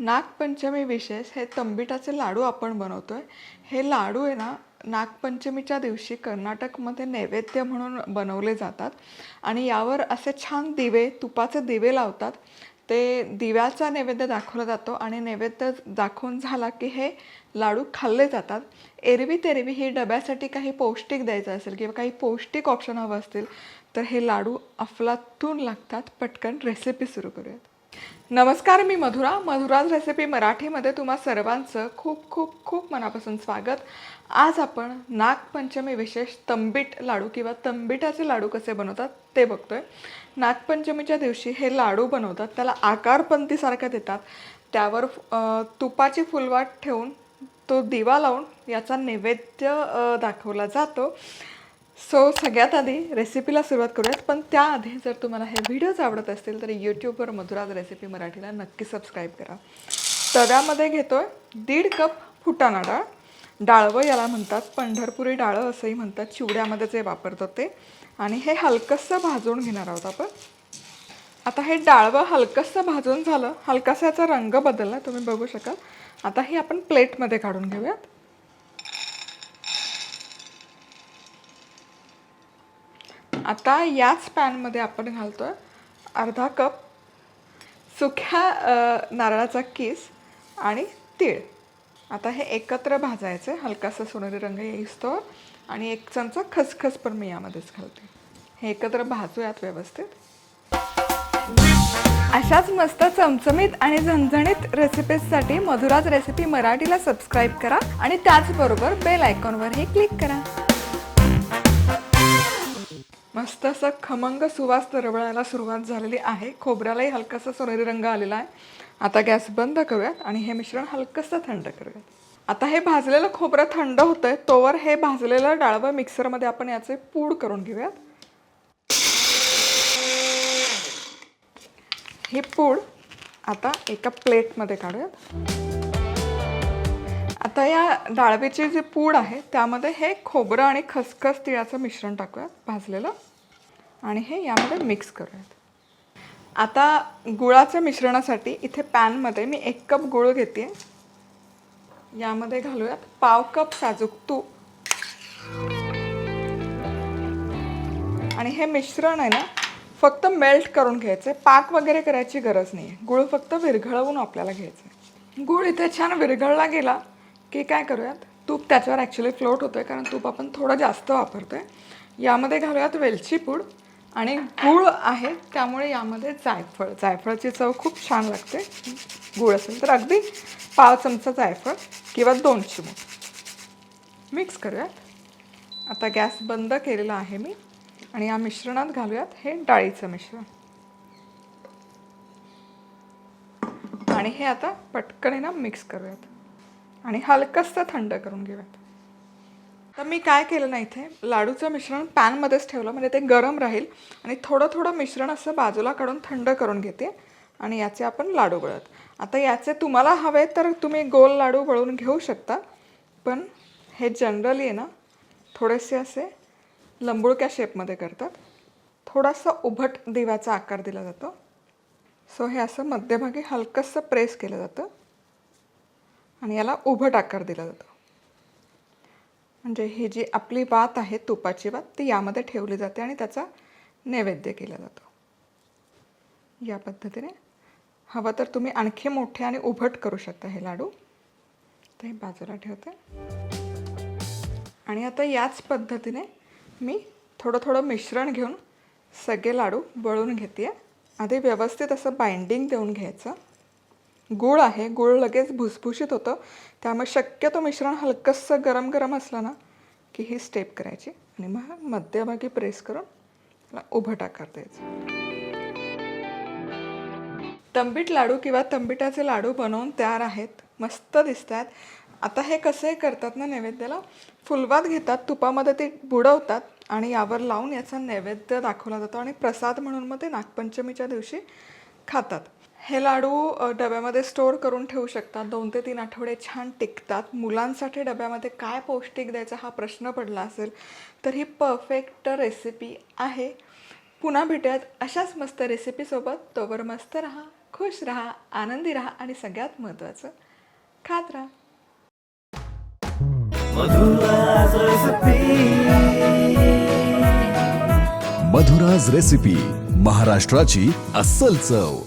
नागपंचमी विशेष हे तंबिटाचे लाडू आपण बनवतो आहे हे लाडू आहे ना नागपंचमीच्या दिवशी कर्नाटकमध्ये नैवेद्य म्हणून बनवले जातात आणि यावर असे छान दिवे तुपाचे दिवे लावतात. ते दिव्याचा नैवेद्य दाखवला जातो आणि नैवेद्य दाखवून झाला की हे लाडू खाल्ले जातात. एरवी तेरवी ही डब्यासाठी काही पौष्टिक द्यायचं असेल किंवा काही पौष्टिक ऑप्शन हवं असतील तर हे लाडू अफलातून लागतात. पटकन रेसिपी सुरू करूयात. नमस्कार मी मधुरा. मधुराज रेसिपी मराठीमध्ये तुम्हा सर्वांचं खूप खूप खूप मनापासून स्वागत. आज आपण नागपंचमी विशेष तंबीट लाडू किंवा तंबिटाचे लाडू कसे बनवतात ते बघतोय. नागपंचमीच्या दिवशी हे लाडू बनवतात त्याला आकारपंथीसारखं देतात. त्यावर तुपाची फुलवाट ठेवून तो दिवा लावून याचा नैवेद्य दाखवला जातो. सो सगळ्यात आधी रेसिपीला सुरुवात करूयात. पण त्याआधी जर तुम्हाला हे व्हिडिओज आवडत असतील तर यूट्यूबवर मधुराज रेसिपी मराठीला नक्की सबस्क्राईब करा. तव्यामध्ये घेतो आहे दीड कप फुटाणा डाळ. डाळवं याला म्हणतात पंढरपुरी डाळं असंही म्हणतात. चिवड्यामध्ये जे वापरतात ते. आणि हे हलकंसं भाजून घेणार आहोत आपण. आता हे डाळवं हलकंसं भाजून झालं हलकासा याचा रंग बदलला तुम्ही बघू शकाल. आता हे आपण प्लेटमध्ये काढून घेऊयात. आता याच पॅनमध्ये आपण घालतो आहे अर्धा कप सुक्या नारळाचा किस आणि तीळ. आता हे एकत्र भाजायचं हलकासा सोनेरी रंग येईस्तो आणि एक चमचा खसखस पण मी यामध्येच घालते. हे एकत्र भाजूयात व्यवस्थित. अशाच मस्त चमचमीत आणि झणझणीत रेसिपीजसाठी मधुराज रेसिपी मराठीला सबस्क्राईब करा आणि त्याचबरोबर बेल आयकॉनवरही क्लिक करा. मस्त असं खमंग सुवास दरवळायला सुरुवात झालेली आहे. खोबऱ्यालाही हलकासा सोनेरी रंग आलेला आहे. आता गॅस बंद करूयात आणि हे मिश्रण हलकंसं थंड करूयात. आता हे भाजलेलं खोबरं थंड होतं आहे तोवर हे भाजलेलं डाळवं मिक्सरमध्ये आपण याचे पूड करून घेऊयात. ही पूड आता एका प्लेटमध्ये काढूयात. आता या डाळवीची जी पूड आहे त्यामध्ये हे खोबरं आणि खसखस तिळाचं मिश्रण टाकूयात भाजलेलं. आणि हे यामध्ये मिक्स करूयात. आता गुळाच्या मिश्रणासाठी इथे पॅनमध्ये मी एक कप गुळ घेते. यामध्ये घालूयात पाव कप साजूक तूप. आणि हे मिश्रण आहे ना फक्त मेल्ट करून घ्यायचं. पाक वगैरे करायची गरज नाही आहे गुळ फक्त विरघळवून आपल्याला घ्यायचं आहे गुळ इथे छान विरघळला गेला की काय करूयात? तूप त्याच्यावर ॲक्च्युली फ्लोट होतं आहे कारण तूप आपण थोडं जास्त वापरतो आहे यामध्ये घालूयात वेलची पूड आणि गूळ आहे त्यामुळे यामध्ये जायफळ. जायफळाची चव खूप छान लागते. गूळ असेल तर अगदी पाव चमचा जायफळ किंवा दोन चिमूट. मिक्स करूयात. आता गॅस बंद केलेला आहे मी आणि या मिश्रणात घालूयात हे डाळीचं मिश्रण. आणि हे आता पटकन आहे ना मिक्स करूयात. आणि हलकंसं थंड करून घेऊयात. तर मी काय केलं ना इथे लाडूचं मिश्रण पॅनमध्येच ठेवलं म्हणजे ते गरम राहील. आणि थोडं थोडं मिश्रण असं बाजूला काढून थंड करून घेते. आणि याचे आपण लाडू वळत. आता याचे तुम्हाला हवे तर तुम्ही गोल लाडू वळून घेऊ शकता. पण हे जनरली आहे ना थोडेसे असे लंबुळक्या शेपमध्ये करतात. थोडासा उभट दिव्याचा आकार दिला जातो. सो हे असं मध्यभागी हलकंसं प्रेस केलं जातं. आणि याला उभट आकार दिला जातो. म्हणजे ही जी आपली बात आहे तुपाची वात ती यामध्ये ठेवली जाते आणि त्याचा नैवेद्य केला जातो. या पद्धतीने हवं तर तुम्ही आणखी मोठे आणि उभट करू शकता हे लाडू. तर हे बाजूला ठेवते. आणि आता याच पद्धतीने मी थोडं थोडं मिश्रण घेऊन सगळे लाडू वळून घेते आधी व्यवस्थित असं बाइंडिंग देऊन घ्यायचं. गूळ आहे गूळ लगेच भुसभुशीत होतं. त्यामुळे शक्यतो मिश्रण हलकंसं गरम गरम असलं ना की ही स्टेप करायची. आणि मग मध्यभागी प्रेस करून त्याला उभट आकार तंबीट लाडू किंवा तंबिटाचे लाडू बनवून तयार आहेत. मस्त दिसत आहेत आता हे कसंही करतात ना नैवेद्याला फुलवात घेतात तुपामध्ये ते बुडवतात आणि यावर लावून याचा नैवेद्य दाखवला जातो आणि प्रसाद म्हणून मग ते नागपंचमीच्या दिवशी खातात. हे लाडू डब्यामध्ये स्टोअर करून ठेवू शकतात दोन ते तीन आठवडे छान टिकतात. मुलांसाठी डब्यामध्ये काय पौष्टिक द्यायचा हा प्रश्न पडला असेल तर ही परफेक्ट रेसिपी आहे. पुन्हा भेटूयात अशाच मस्त रेसिपीसोबत तोवर मस्त राहा खुश राहा आनंदी राहा आणि सगळ्यात महत्त्वाचं खात राहा. मधुराज रेसिपी महाराष्ट्राची अस्सल चव.